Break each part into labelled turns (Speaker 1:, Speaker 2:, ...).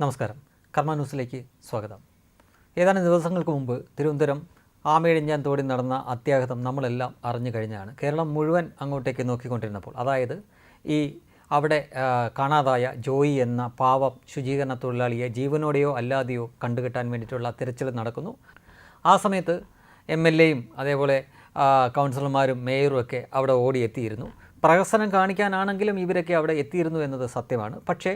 Speaker 1: നമസ്കാരം. കർമ്മ ന്യൂസിലേക്ക് സ്വാഗതം. ഏതാനും ദിവസങ്ങൾക്ക് മുമ്പ് തിരുവനന്തപുരം ആമയിഴിഞ്ഞാൻ തോടി നടന്ന അത്യാഘാതം നമ്മളെല്ലാം അറിഞ്ഞു കഴിഞ്ഞാണ്. കേരളം മുഴുവൻ അങ്ങോട്ടേക്ക് നോക്കിക്കൊണ്ടിരുന്നപ്പോൾ അതായത് ഈ അവിടെ കാണാതായ ജോയി എന്ന പാവം ശുചീകരണ തൊഴിലാളിയെ ജീവനോടെയോ അല്ലാതെയോ കണ്ടുകെട്ടാൻ വേണ്ടിയിട്ടുള്ള തിരച്ചിൽ നടക്കുന്നു. ആ സമയത്ത് എം എൽ എയും അതേപോലെ കൗൺസിലർമാരും മേയറും ഒക്കെ അവിടെ ഓടിയെത്തിയിരുന്നു. പ്രഹസനം കാണിക്കാനാണെങ്കിലും ഇവരൊക്കെ അവിടെ എത്തിയിരുന്നു എന്നത് സത്യമാണ്. പക്ഷേ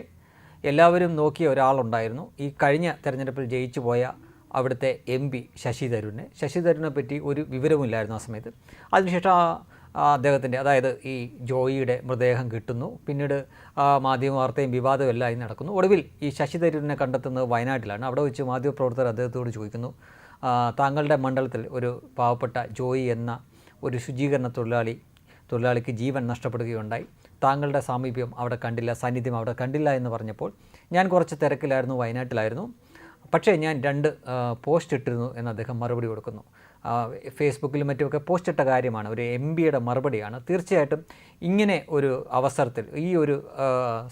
Speaker 1: എല്ലാവരും നോക്കിയ ഒരാളുണ്ടായിരുന്നു. ഈ കഴിഞ്ഞ തെരഞ്ഞെടുപ്പിൽ ജയിച്ചു പോയ അവിടുത്തെ എം പി ശശി തരൂരിനെ. ശശി തരൂരിനെ പറ്റി ഒരു വിവരവുമില്ലായിരുന്നു ആ സമയത്ത്. അതിനുശേഷം ആ അദ്ദേഹത്തിന്റെ അതായത് ഈ ജോയിയുടെ മൃതദേഹം കിട്ടുന്നു. പിന്നീട് മാധ്യമ വാർത്തയും വിവാദവും ആയി നടക്കുന്നു. ഒടുവിൽ ഈ ശശി തരൂരിനെ കണ്ടെത്തുന്നത് വയനാട്ടിലാണ്. അവിടെ വെച്ച് മാധ്യമപ്രവർത്തകർ അദ്ദേഹത്തോട് ചോദിക്കുന്നു താങ്കളുടെ മണ്ഡലത്തിൽ ഒരു പാവപ്പെട്ട ജോയി എന്ന ഒരു ശുചീകരണ തൊഴിലാളി തൊഴിലാളിക്ക് ജീവൻ നഷ്ടപ്പെടുകയുണ്ടായി. താങ്കളുടെ സാമീപ്യം അവിടെ കണ്ടില്ല സാന്നിധ്യം അവിടെ കണ്ടില്ല എന്ന് പറഞ്ഞപ്പോൾ ഞാൻ കുറച്ച് തിരക്കിലായിരുന്നു വയനാട്ടിലായിരുന്നു. പക്ഷേ ഞാൻ രണ്ട് പോസ്റ്റ് ഇട്ടിരുന്നു എന്ന് അദ്ദേഹം മറുപടി കൊടുക്കുന്നു. ഫേസ്ബുക്കിലും മറ്റുമൊക്കെ പോസ്റ്റ് ഇട്ട കാര്യമാണ് ഒരു എം ബിയുടെ മറുപടിയാണ്. തീർച്ചയായിട്ടും ഇങ്ങനെ ഒരു അവസരത്തിൽ ഈ ഒരു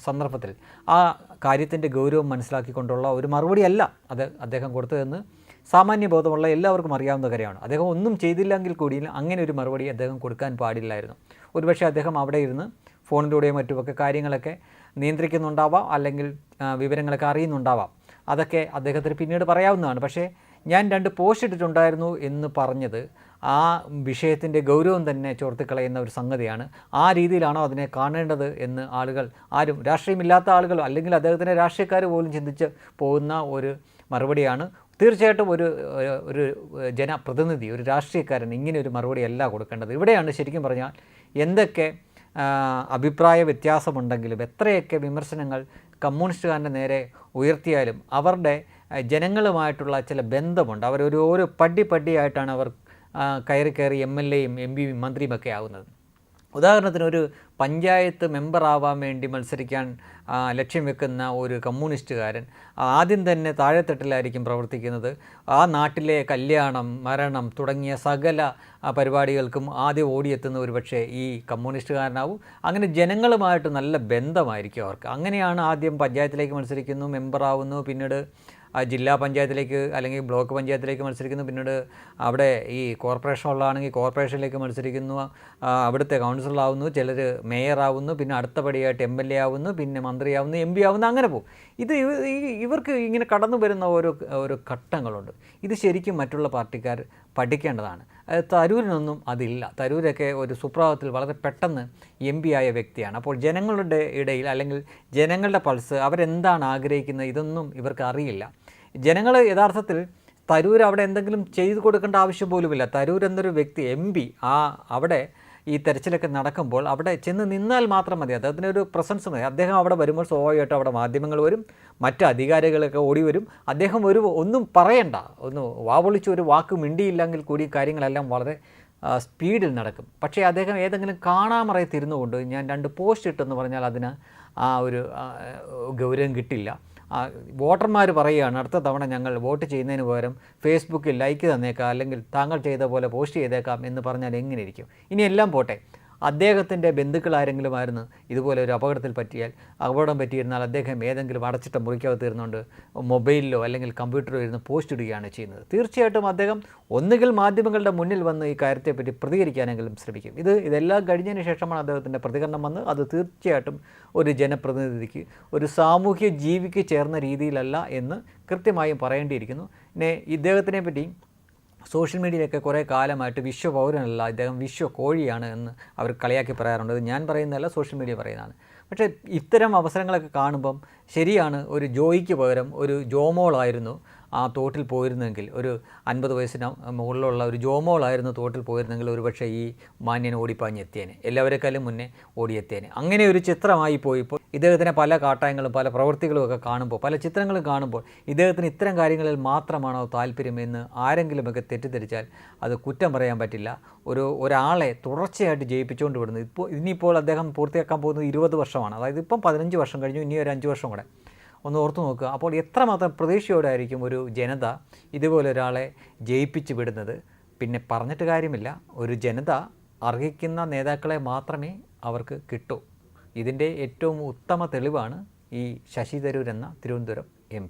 Speaker 1: സന്ദർഭത്തിൽ ആ കാര്യത്തിന്റെ ഗൗരവം മനസ്സിലാക്കിക്കൊണ്ടുള്ള ഒരു മറുപടിയല്ല അത് അദ്ദേഹം കൊടുത്തതെന്ന് സാമാന്യ ബോധമുള്ള എല്ലാവർക്കും അറിയാവുന്ന കാര്യമാണ്. അദ്ദേഹം ഒന്നും ചെയ്തില്ലെങ്കിൽ കൂടി അങ്ങനെ ഒരു മറുപടി അദ്ദേഹം കൊടുക്കാൻ പാടില്ലായിരുന്നു. ഒരുപക്ഷെ അദ്ദേഹം അവിടെ ഇരുന്ന് ഫോണിലൂടെയും മറ്റുമൊക്കെ കാര്യങ്ങളൊക്കെ നിയന്ത്രിക്കുന്നുണ്ടാവാം അല്ലെങ്കിൽ വിവരങ്ങളൊക്കെ അറിയുന്നുണ്ടാവാം. അതൊക്കെ അദ്ദേഹത്തിന് പിന്നീട് പറയാവുന്നതാണ്. പക്ഷേ ഞാൻ രണ്ട് പോസ്റ്റ് ഇട്ടിട്ടുണ്ടായിരുന്നു എന്ന് പറഞ്ഞത് ആ വിഷയത്തിന്റെ ഗൗരവം തന്നെ ചോർത്തിക്കളയുന്ന ഒരു സംഗതിയാണ്. ആ രീതിയിലാണോ അതിനെ കാണേണ്ടത് എന്ന് ആളുകൾ ആരും രാഷ്ട്രീയമില്ലാത്ത ആളുകൾ അല്ലെങ്കിൽ അദ്ദേഹത്തിന്റെ രാഷ്ട്രീയക്കാർ പോലും ചിന്തിച്ച് പോകുന്ന ഒരു മറുപടിയാണ് തീർച്ചയായിട്ടും ഒരു ഒരു- ഒരു ജനപ്രതിനിധി ഒരു രാഷ്ട്രീയക്കാരൻ ഇങ്ങനെ ഒരു മറുപടി അല്ല കൊടുക്കേണ്ടത്. ഇവിടെയാണ് ശരിക്കും പറഞ്ഞാൽ എന്തൊക്കെ അഭിപ്രായ വ്യത്യാസമുണ്ടെങ്കിലും എത്രയൊക്കെ വിമർശനങ്ങൾ കമ്മ്യൂണിസ്റ്റുകാരന്റെ നേരെ ഉയർത്തിയാലും അവരുടെ ജനങ്ങളുമായിട്ടുള്ള ചില ബന്ധമുണ്ട്. അവരൊരു ഓരോ പടി പടിയായിട്ടാണ് അവർ കയറി കയറി എം എൽ എയും എം പിയും മന്ത്രിയുമൊക്കെ ആകുന്നത് ഉദാഹരണത്തിന് ഒരു പഞ്ചായത്ത് മെമ്പറാവാൻ വേണ്ടി മത്സരിക്കാൻ ലക്ഷ്യം വെക്കുന്ന ഒരു കമ്മ്യൂണിസ്റ്റുകാരൻ ആദ്യം തന്നെ താഴെത്തട്ടിലായിരിക്കും പ്രവർത്തിക്കുന്നത്. ആ നാട്ടിലെ കല്യാണം മരണം തുടങ്ങിയ സകല പരിപാടികൾക്കും ആദ്യം ഓടിയെത്തുന്ന ഒരു പക്ഷേ ഈ കമ്മ്യൂണിസ്റ്റുകാരനാവും. അങ്ങനെ ജനങ്ങളുമായിട്ട് നല്ല ബന്ധമായിരിക്കും അവർക്ക്. അങ്ങനെയാണ് ആദ്യം പഞ്ചായത്തിലേക്ക് മത്സരിക്കുന്നു മെമ്പറാവുന്നു പിന്നീട് ജില്ലാ പഞ്ചായത്തിലേക്ക് അല്ലെങ്കിൽ ബ്ലോക്ക് പഞ്ചായത്തിലേക്ക് മത്സരിക്കുന്നു. പിന്നീട് അവിടെ ഈ കോർപ്പറേഷൻ ഉള്ളതാണെങ്കിൽ കോർപ്പറേഷനിലേക്ക് മത്സരിക്കുന്നു. അവിടുത്തെ കൗൺസിലറാവുന്നു ചിലർ മേയറാവുന്നു പിന്നെ അടുത്ത പടിയായിട്ട് എം എൽ എ ആവുന്നു പിന്നെ മന്ത്രിയാവുന്നു എം പി ആവുന്നു അങ്ങനെ പോകും. ഇത് ഇവർക്ക് ഇങ്ങനെ കടന്നു വരുന്ന ഓരോ ഓരോ ഘട്ടങ്ങളുണ്ട്. ഇത് ശരിക്കും മറ്റുള്ള പാർട്ടിക്കാർ പഠിക്കേണ്ടതാണ്. തരൂരിനൊന്നും അതില്ല. തരൂരൊക്കെ ഒരു സുപ്രഭാതത്തിൽ വളരെ പെട്ടെന്ന് എം പി ആയ വ്യക്തിയാണ്. അപ്പോൾ ജനങ്ങളുടെ ഇടയിൽ അല്ലെങ്കിൽ ജനങ്ങളുടെ പൾസ് അവരെന്താണ് ആഗ്രഹിക്കുന്നത്? ഇതൊന്നും ഇവർക്ക് അറിയില്ല. ജനങ്ങൾ യഥാർത്ഥത്തിൽ തരൂർ അവിടെ എന്തെങ്കിലും ചെയ്തു കൊടുക്കേണ്ട ആവശ്യം പോലുമില്ല. തരൂർ എന്നൊരു വ്യക്തി എം ആ അവിടെ ഈ തെരച്ചിലൊക്കെ നടക്കുമ്പോൾ അവിടെ ചെന്ന് നിന്നാൽ മാത്രം മതി. അദ്ദേഹത്തിനൊരു പ്രസൻസ് മതി. അദ്ദേഹം അവിടെ വരുമ്പോൾ സ്വാഭാവികമായിട്ടും അവിടെ മാധ്യമങ്ങൾ വരും മറ്റ് അധികാരികളൊക്കെ ഓടി വരും. അദ്ദേഹം ഒരു ഒന്നും പറയണ്ട. ഒന്ന് വാവൊളിച്ച് ഒരു വാക്ക് മിണ്ടിയില്ലെങ്കിൽ കൂടി കാര്യങ്ങളെല്ലാം വളരെ സ്പീഡിൽ നടക്കും. പക്ഷേ അദ്ദേഹം ഏതെങ്കിലും കാണാമറയത്തിരുന്നു കൊണ്ട് ഞാൻ രണ്ട് പോസ്റ്റ് ഇട്ടെന്ന് പറഞ്ഞാൽ അതിന് ആ ഒരു ഗൗരവം കിട്ടില്ല. വോട്ടർമാർ പറയുകയാണ് അടുത്ത തവണ ഞങ്ങൾ വോട്ട് ചെയ്യുന്നതിന് പകരം ഫേസ്ബുക്കിൽ ലൈക്ക് തന്നേക്കാം അല്ലെങ്കിൽ താങ്കൾ ചെയ്ത പോലെ പോസ്റ്റ് ചെയ്തേക്കാം എന്ന് പറഞ്ഞാൽ എങ്ങനെ ഇരിക്കും? ഇനി എല്ലാം പോട്ടെ. അദ്ദേഹത്തിന്റെ ബന്ധുക്കൾ ആരെങ്കിലും ആയിരുന്നു ഇതുപോലെ ഒരു അപകടത്തിൽ പറ്റിയാൽ അപകടം പറ്റിയിരുന്നാൽ അദ്ദേഹം ഏതെങ്കിലും അടച്ചിട്ട മുറിക്കകത്ത് ഇരുന്നുകൊണ്ട് മൊബൈലിലോ അല്ലെങ്കിൽ കമ്പ്യൂട്ടറോ ഇരുന്ന് പോസ്റ്റ് ഇടുകയാണ് ചെയ്യുന്നത്. തീർച്ചയായിട്ടും അദ്ദേഹം ഒന്നുകിൽ മാധ്യമങ്ങളുടെ മുന്നിൽ വന്ന് ഈ കാര്യത്തെപ്പറ്റി പ്രതികരിക്കാനെങ്കിലും ശ്രമിക്കും. ഇത് ഇതെല്ലാം കഴിഞ്ഞതിന് ശേഷമാണ് അദ്ദേഹത്തിന്റെ പ്രതികരണം വന്ന് അത് തീർച്ചയായിട്ടും ഒരു ജനപ്രതിനിധിക്ക് ഒരു സാമൂഹ്യ ജീവിക്ക് ചേർന്ന രീതിയിലല്ല എന്ന് കൃത്യമായും പറയേണ്ടിയിരിക്കുന്നു. പിന്നെ ഇദ്ദേഹത്തിനെ പറ്റി സോഷ്യൽ മീഡിയയിലൊക്കെ കുറേ കാലമായിട്ട് വിശ്വ പൗരനല്ല ഇദ്ദേഹം വിശ്വ കോഴിയാണ് എന്ന് അവർ കളിയാക്കി പറയാറുണ്ട്. ഇത് ഞാൻ പറയുന്നതല്ല സോഷ്യൽ മീഡിയ പറയുന്നതാണ്. പക്ഷേ ഇത്തരം അവസരങ്ങളൊക്കെ കാണുമ്പം ശരിയാണ് ഒരു ജോയിക്ക് പകരം ഒരു ജോമോളായിരുന്നു ആ തോട്ടിൽ പോയിരുന്നെങ്കിൽ ഒരു അൻപത് വയസ്സിന് മുകളിലുള്ള ഒരു ജോമോളായിരുന്നു തോട്ടിൽ പോയിരുന്നെങ്കിൽ ഒരു പക്ഷേ ഈ മാന്യൻ ഓടിപ്പാഞ്ഞെത്തിയേനെ. എല്ലാവരെക്കാളും മുന്നേ ഓടിയെത്തിയേനെ. അങ്ങനെ ഒരു ചിത്രമായി പോയി ഇപ്പോൾ ഇദ്ദേഹത്തിനെ പല കാട്ടായങ്ങളും പല പ്രവൃത്തികളും ഒക്കെ കാണുമ്പോൾ പല ചിത്രങ്ങളും കാണുമ്പോൾ ഇദ്ദേഹത്തിന് ഇത്തരം കാര്യങ്ങളിൽ മാത്രമാണോ താല്പര്യം എന്ന് ആരെങ്കിലുമൊക്കെ തെറ്റിദ്ധരിച്ചാൽ അത് കുറ്റം പറയാൻ പറ്റില്ല. ഒരു ഒരാളെ തുടർച്ചയായിട്ട് ജയിപ്പിച്ചുകൊണ്ട് വിടുന്നത് ഇപ്പോൾ ഇനിയിപ്പോൾ അദ്ദേഹം പൂർത്തിയാക്കാൻ പോകുന്നത് ഇരുപത് വർഷമാണ്. അതായത് ഇപ്പം പതിനഞ്ച് വർഷം കഴിഞ്ഞു ഇനി ഒരു അഞ്ച് വർഷം കൂടെ. ഒന്ന് ഓർത്തു നോക്കുക. അപ്പോൾ എത്രമാത്രം പ്രതീക്ഷയോടായിരിക്കും ഒരു ജനത ഇതുപോലെ ഒരാളെ ജയിപ്പിച്ച് വിടുന്നത്? പിന്നെ പറഞ്ഞിട്ട് കാര്യമില്ല. ഒരു ജനത അർഹിക്കുന്ന നേതാക്കളെ മാത്രമേ അവർക്ക് കിട്ടൂ. ഇതിന്റെ ഏറ്റവും ഉത്തമ തെളിവാണ് ഈ ശശി തരൂർ എന്ന തിരുവനന്തപുരം എം